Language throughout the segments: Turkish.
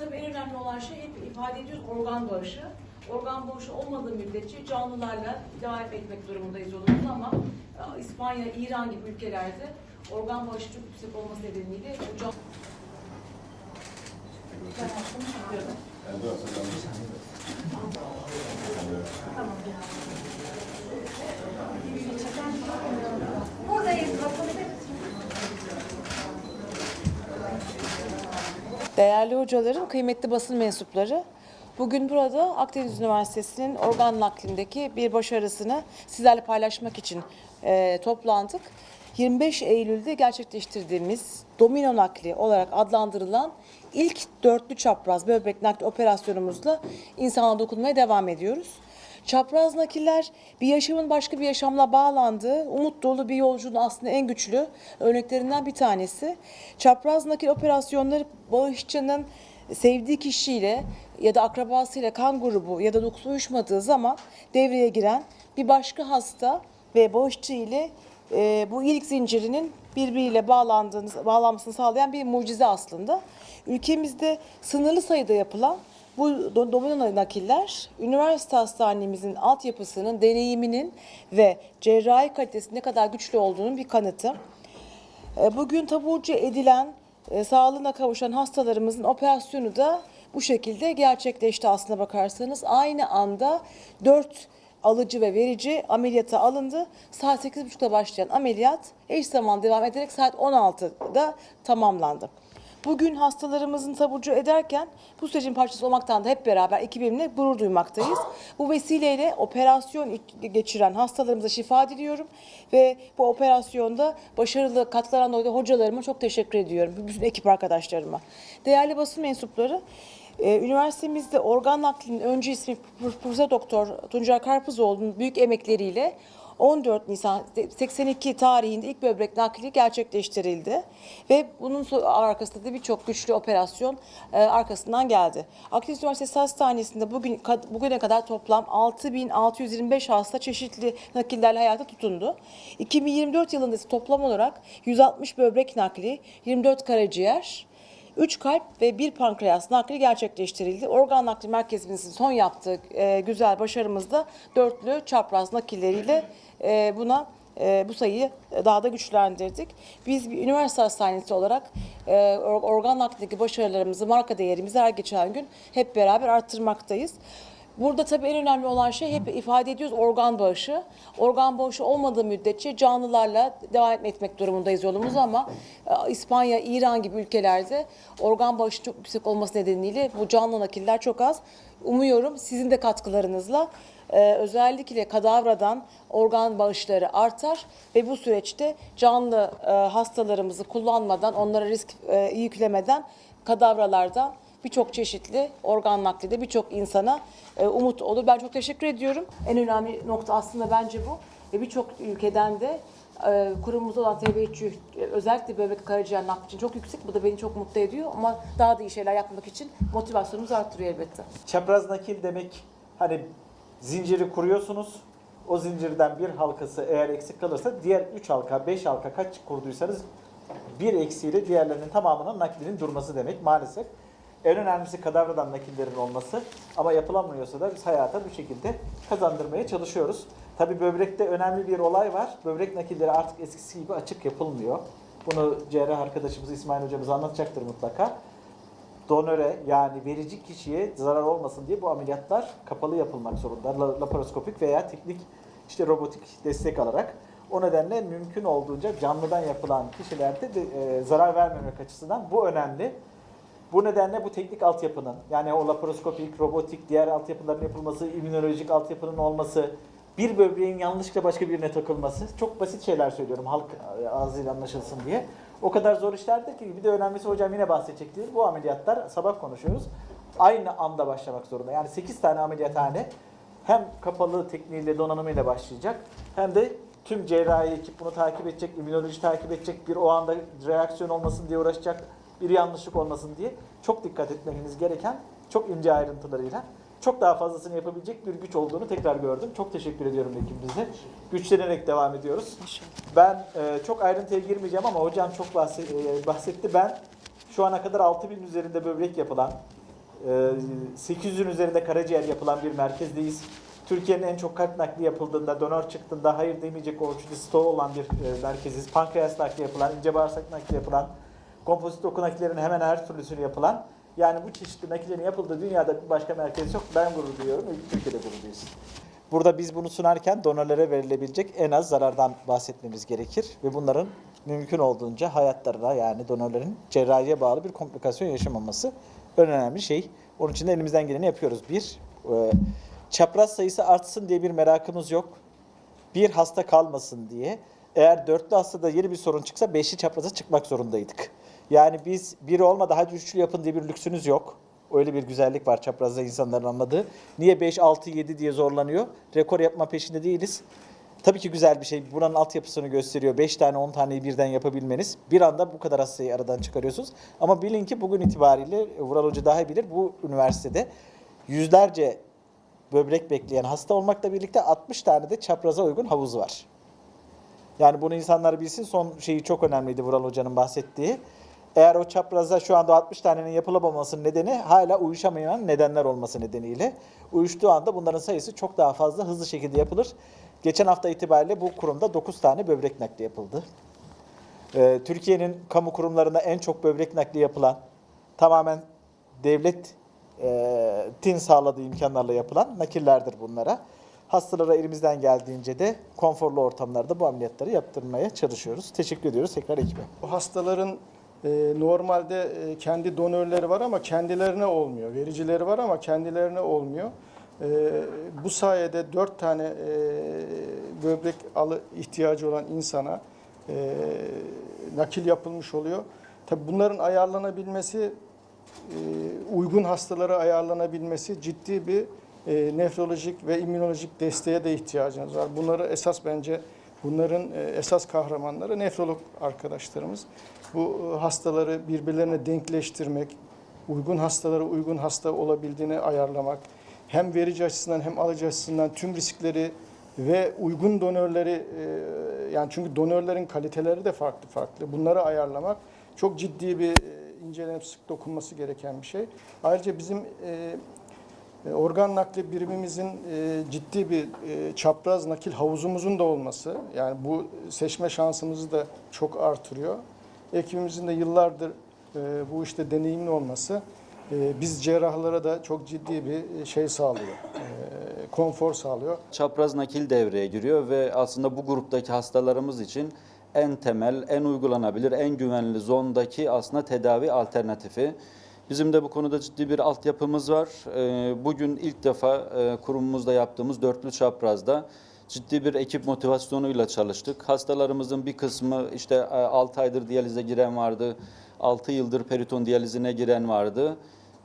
tabii en önemli olan şey hep ifade ediyoruz organ bağışı. Organ bağışı olmadığı müddetçe canlılarla devam etmek durumundayız oluruz ama e, İspanya, İran gibi ülkelerde organ bağışı çok yüksek olması nedeniyle bu can... Ben aşkım çıkıyorum. Değerli hocalarım, kıymetli basın mensupları, bugün burada Akdeniz Üniversitesi'nin organ naklindeki bir başarısını sizlerle paylaşmak için e, toplandık. 25 Eylül'de gerçekleştirdiğimiz domino nakli olarak adlandırılan ilk dörtlü çapraz böbrek nakli operasyonumuzla insana dokunmaya devam ediyoruz. Çapraz nakiller bir yaşamın başka bir yaşamla bağlandığı, umut dolu bir yolculuğun aslında en güçlü örneklerinden bir tanesi. Çapraz nakil operasyonları bağışçının sevdiği kişiyle ya da akrabasıyla kan grubu ya da dokusu uyuşmadığı zaman devreye giren bir başka hasta ve bağışçı ile e, bu iyilik zincirinin birbiriyle bağlandığını, bağlanmasını sağlayan bir mucize aslında. Ülkemizde sınırlı sayıda yapılan bu do- domino nakiller üniversite hastanemizin altyapısının deneyiminin ve cerrahi kalitesinin ne kadar güçlü olduğunun bir kanıtı. E, Bugün taburcu edilen, e, sağlığına kavuşan hastalarımızın operasyonu da bu şekilde gerçekleşti aslına bakarsanız. Aynı anda 4 alıcı ve verici ameliyata alındı. Saat 8.30'da başlayan ameliyat eş zamanlı devam ederek saat 16'da tamamlandı. Bugün hastalarımızın taburcu ederken bu sürecin parçası olmaktan da hep beraber ekibimle gurur duymaktayız. Bu vesileyle operasyon geçiren hastalarımıza şifa diliyorum ve bu operasyonda başarılı katkılaran dolayı hocalarıma çok teşekkür ediyorum. Bütün ekip arkadaşlarıma. Değerli basın mensupları, ee, üniversitemizde organ naklinin öncü ismi Profesör Doktor Tuncer Karpuzoğlu'nun büyük emekleriyle 14 Nisan 82 tarihinde ilk böbrek nakli gerçekleştirildi ve bunun arkasında da birçok güçlü operasyon e, arkasından geldi. Akdeniz Üniversitesi Hastanesi'nde bugün bugüne kadar toplam 6625 hasta çeşitli nakillerle hayata tutundu. 2024 yılında ise toplam olarak 160 böbrek nakli, 24 karaciğer, 3 kalp ve 1 pankreas nakli gerçekleştirildi. Organ nakli merkezimizin son yaptığı e, güzel başarımız da dörtlü çapraz nakilleriyle e, buna e, bu sayıyı daha da güçlendirdik. Biz bir üniversite hastanesi olarak e, or- organ naklindeki başarılarımızı, marka değerimizi her geçen gün hep beraber arttırmaktayız. Burada tabii en önemli olan şey hep ifade ediyoruz organ bağışı. Organ bağışı olmadığı müddetçe canlılarla devam etmek durumundayız yolumuz ama e, İspanya, İran gibi ülkelerde organ bağışı çok yüksek olması nedeniyle bu canlı nakiller çok az. Umuyorum sizin de katkılarınızla e, özellikle kadavradan organ bağışları artar ve bu süreçte canlı e, hastalarımızı kullanmadan, onlara risk e, yüklemeden kadavralardan birçok çeşitli organ nakli de birçok insana e, umut olur. Ben çok teşekkür ediyorum. En önemli nokta aslında bence bu. Ve birçok ülkeden de e, kurumumuzda olan teveccüh, e, özellikle böbrek karaciğer nakli için çok yüksek. Bu da beni çok mutlu ediyor ama daha da iyi şeyler yapmak için motivasyonumuzu arttırıyor elbette. Çapraz nakil demek hani zinciri kuruyorsunuz. O zincirden bir halkası eğer eksik kalırsa diğer 3 halka, 5 halka kaç kurduysanız bir eksiğiyle diğerlerinin tamamının naklinin durması demek maalesef. En önemlisi kadavradan nakillerin olması ama yapılamıyorsa da biz hayata bu şekilde kazandırmaya çalışıyoruz. Tabi böbrekte önemli bir olay var. Böbrek nakilleri artık eskisi gibi açık yapılmıyor. Bunu cerrah arkadaşımız İsmail hocamız anlatacaktır mutlaka donöre yani verici kişiye zarar olmasın diye bu ameliyatlar kapalı yapılmak zorunda. La- Laparoskopik veya teknik işte robotik destek alarak. O nedenle mümkün olduğunca canlıdan yapılan kişilerde de, e, zarar vermemek açısından bu önemli. Bu nedenle bu teknik altyapının yani o laparoskopik, robotik, diğer altyapıların yapılması, immünolojik altyapının olması, bir böbreğin yanlışlıkla başka birine takılması çok basit şeyler söylüyorum halk e, ağzıyla anlaşılsın diye. O kadar zor işlerdir ki bir de önemlisi hocam yine bahsedecektir. Bu ameliyatlar sabah konuşuyoruz. Aynı anda başlamak zorunda. Yani 8 tane ameliyathane hem kapalı tekniğiyle donanımıyla başlayacak hem de tüm cerrahi ekip bunu takip edecek, immünoloji takip edecek, bir o anda reaksiyon olmasın diye uğraşacak, bir yanlışlık olmasın diye çok dikkat etmeniz gereken çok ince ayrıntılarıyla çok daha fazlasını yapabilecek bir güç olduğunu tekrar gördüm. Çok teşekkür ediyorum ekibimize. Güçlenerek devam ediyoruz. Ben e, çok ayrıntıya girmeyeceğim ama hocam çok e, bahsetti. Ben şu ana kadar 6000 üzerinde böbrek yapılan Ee, 800'ün üzerinde karaciğer yapılan bir merkezdeyiz. Türkiye'nin en çok kalp nakli yapıldığında, donör çıktığında hayır demeyecek ölçüde stoğu olan bir e, merkeziz. Pankreas nakli yapılan, ince bağırsak nakli yapılan, kompozit doku nakillerinin hemen her türlüsünü yapılan, yani bu çeşitli nakillerin yapıldığı dünyada bir başka merkez yok. Ben gurur duyuyorum Türkiye'de gurur duyuyorsun. Burada biz bunu sunarken donörlere verilebilecek en az zarardan bahsetmemiz gerekir ve bunların mümkün olduğunca hayatlarına yani donörlerin cerrahiye bağlı bir komplikasyon yaşamaması önemli şey. Onun için de elimizden geleni yapıyoruz. Bir, e, çapraz sayısı artsın diye bir merakımız yok. Bir hasta kalmasın diye. Eğer dörtlü hastada yeni bir sorun çıksa beşli çapraza çıkmak zorundaydık. Yani biz biri olmadı hadi üçlü yapın diye bir lüksünüz yok. Öyle bir güzellik var çaprazda insanların anladığı. Niye 5, 6, 7 diye zorlanıyor? Rekor yapma peşinde değiliz. Tabii ki güzel bir şey. Buranın altyapısını gösteriyor. 5 tane 10 taneyi birden yapabilmeniz. Bir anda bu kadar hastayı aradan çıkarıyorsunuz. Ama bilin ki bugün itibariyle Vural Hoca daha iyi bilir. Bu üniversitede yüzlerce böbrek bekleyen hasta olmakla birlikte 60 tane de çapraza uygun havuz var. Yani bunu insanlar bilsin. Son şeyi çok önemliydi Vural Hoca'nın bahsettiği. Eğer o çapraza şu anda 60 tanenin yapılamamasının nedeni hala uyuşamayan nedenler olması nedeniyle. Uyuştuğu anda bunların sayısı çok daha fazla hızlı şekilde yapılır. Geçen hafta itibariyle bu kurumda 9 tane böbrek nakli yapıldı. Ee, Türkiye'nin kamu kurumlarında en çok böbrek nakli yapılan, tamamen devletin sağladığı imkanlarla yapılan nakillerdir bunlara. Hastalara elimizden geldiğince de konforlu ortamlarda bu ameliyatları yaptırmaya çalışıyoruz. Teşekkür ediyoruz tekrar ekibe. Bu hastaların e, normalde e, kendi donörleri var ama kendilerine olmuyor. Vericileri var ama kendilerine olmuyor. E, bu sayede dört tane e, böbrek alı ihtiyacı olan insana e, nakil yapılmış oluyor. Tabi bunların ayarlanabilmesi, uygun hastalara ayarlanabilmesi ciddi bir nefrolojik ve immünolojik desteğe de ihtiyacınız var. Bunları esas bence bunların esas kahramanları nefrolog arkadaşlarımız. Bu e, hastaları birbirlerine denkleştirmek, uygun hastalara uygun hasta olabildiğini ayarlamak, hem verici açısından hem alıcı açısından tüm riskleri ve uygun donörleri e, yani çünkü donörlerin kaliteleri de farklı farklı. Bunları ayarlamak çok ciddi bir e, incelenip sık dokunması gereken bir şey. Ayrıca bizim Organ nakli birimimizin ciddi bir çapraz nakil havuzumuzun da olması, yani bu seçme şansımızı da çok artırıyor. Ekibimizin de yıllardır e, bu işte deneyimli olması e, biz cerrahlara da çok ciddi bir şey sağlıyor, e, konfor sağlıyor. çapraz nakil devreye giriyor ve aslında bu gruptaki hastalarımız için en temel, en uygulanabilir, en güvenli zondaki aslında tedavi alternatifi. Bizim de bu konuda ciddi bir altyapımız var. Ee, Bugün ilk defa e, kurumumuzda yaptığımız dörtlü çaprazda ciddi bir ekip motivasyonuyla çalıştık. Hastalarımızın bir kısmı işte 6 aydır diyalize giren vardı, 6 yıldır periton diyalizine giren vardı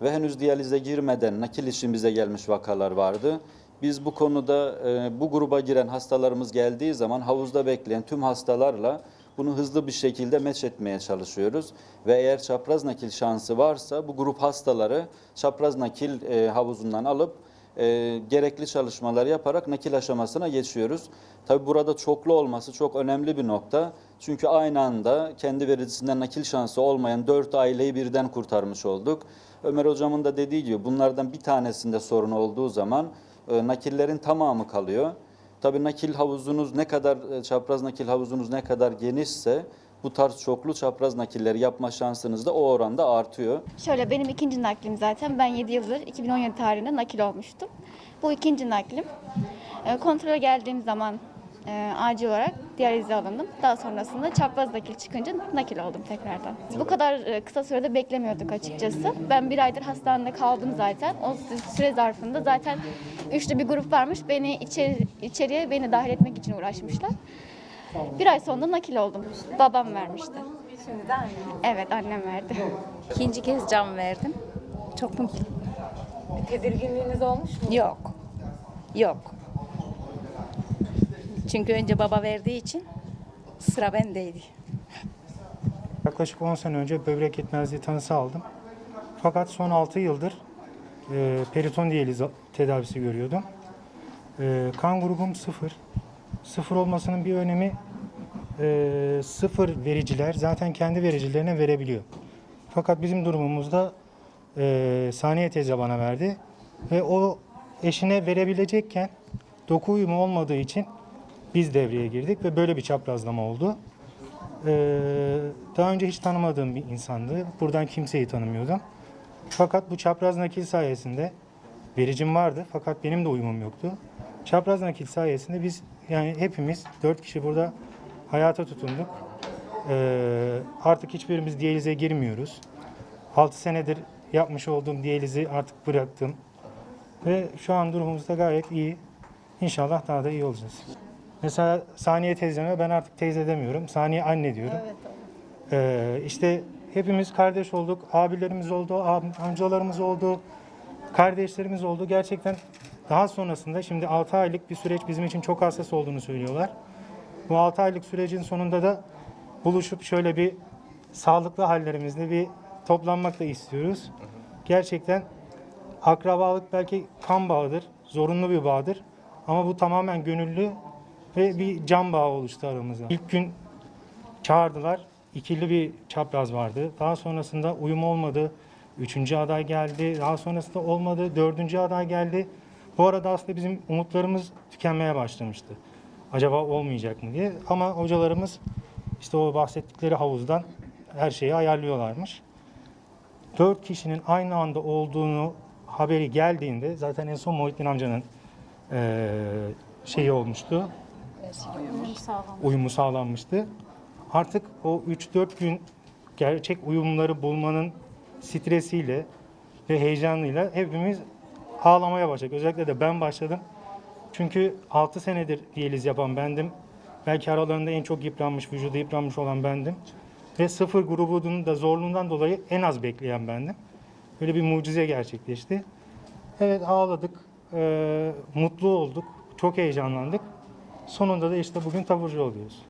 ve henüz diyalize girmeden nakil için bize gelmiş vakalar vardı. Biz bu konuda e, bu gruba giren hastalarımız geldiği zaman havuzda bekleyen tüm hastalarla bunu hızlı bir şekilde meç etmeye çalışıyoruz. Ve eğer çapraz nakil şansı varsa bu grup hastaları çapraz nakil e, havuzundan alıp e, gerekli çalışmalar yaparak nakil aşamasına geçiyoruz. Tabi burada çoklu olması çok önemli bir nokta. Çünkü aynı anda kendi vericisinden nakil şansı olmayan dört aileyi birden kurtarmış olduk. Ömer hocamın da dediği gibi bunlardan bir tanesinde sorun olduğu zaman e, nakillerin tamamı kalıyor. Tabii nakil havuzunuz ne kadar e, çapraz nakil havuzunuz ne kadar genişse bu tarz çoklu çapraz nakilleri yapma şansınız da o oranda artıyor. Şöyle benim ikinci naklim zaten. Ben 7 yıldır 2017 tarihinde nakil olmuştum. Bu ikinci naklim. E, Kontrole geldiğim zaman e, acil olarak diyalize alındım. Daha sonrasında çapraz nakil çıkınca nakil oldum tekrardan. Bu kadar e, kısa sürede beklemiyorduk açıkçası. Ben bir aydır hastanede kaldım zaten. O süre zarfında zaten üçlü bir grup varmış. Beni içeri, içeriye beni dahil etmek için uğraşmışlar. Bir ay sonra nakil oldum. Babam vermişti. Şimdi de annem. Evet annem verdi. İkinci kez can verdim. Çok mutluyum. Tedirginliğiniz olmuş mu? Yok. Yok. Çünkü önce baba verdiği için sıra bendeydi. Yaklaşık 10 sene önce böbrek yetmezliği tanısı aldım. Fakat son 6 yıldır e, periton diyaliz tedavisi görüyordum. E, kan grubum sıfır. Sıfır olmasının bir önemi e, sıfır vericiler zaten kendi vericilerine verebiliyor. Fakat bizim durumumuzda e, Saniye teyze bana verdi. Ve o eşine verebilecekken doku uyumu olmadığı için biz devreye girdik ve böyle bir çaprazlama oldu. Ee, daha önce hiç tanımadığım bir insandı. Buradan kimseyi tanımıyordum. Fakat bu çapraz nakil sayesinde vericim vardı fakat benim de uyumum yoktu. Çapraz nakil sayesinde biz yani hepimiz dört kişi burada hayata tutunduk. Ee, artık hiçbirimiz diyalize girmiyoruz. 6 senedir yapmış olduğum diyalizi artık bıraktım. Ve şu an durumumuz da gayet iyi. İnşallah daha da iyi olacağız. Mesela Saniye teyzeme ben artık teyze demiyorum. Saniye anne diyorum. Ee, işte hepimiz kardeş olduk. Abilerimiz oldu, amcalarımız oldu, kardeşlerimiz oldu. Gerçekten daha sonrasında şimdi 6 aylık bir süreç bizim için çok hassas olduğunu söylüyorlar. Bu 6 aylık sürecin sonunda da buluşup şöyle bir sağlıklı hallerimizde bir toplanmak da istiyoruz. Gerçekten akrabalık belki kan bağıdır, zorunlu bir bağdır. Ama bu tamamen gönüllü ve bir can bağı oluştu aramızda. İlk gün çağırdılar, ikili bir çapraz vardı. Daha sonrasında uyum olmadı, üçüncü aday geldi. Daha sonrasında olmadı, dördüncü aday geldi. Bu arada aslında bizim umutlarımız tükenmeye başlamıştı. Acaba olmayacak mı diye. Ama hocalarımız işte o bahsettikleri havuzdan her şeyi ayarlıyorlarmış. Dört kişinin aynı anda olduğunu haberi geldiğinde zaten en son Muhittin amcanın eee, şeyi olmuştu. Uyumu sağlanmıştı. Artık o 3-4 gün gerçek uyumları bulmanın stresiyle ve heyecanıyla hepimiz ağlamaya başladık. Özellikle de ben başladım. Çünkü 6 senedir diyaliz yapan bendim. Belki aralarında en çok yıpranmış, vücudu yıpranmış olan bendim. Ve sıfır grubunun da zorluğundan dolayı en az bekleyen bendim. Böyle bir mucize gerçekleşti. Evet ağladık, eee, mutlu olduk, çok heyecanlandık. Sonunda da işte bugün taburcu oluyoruz.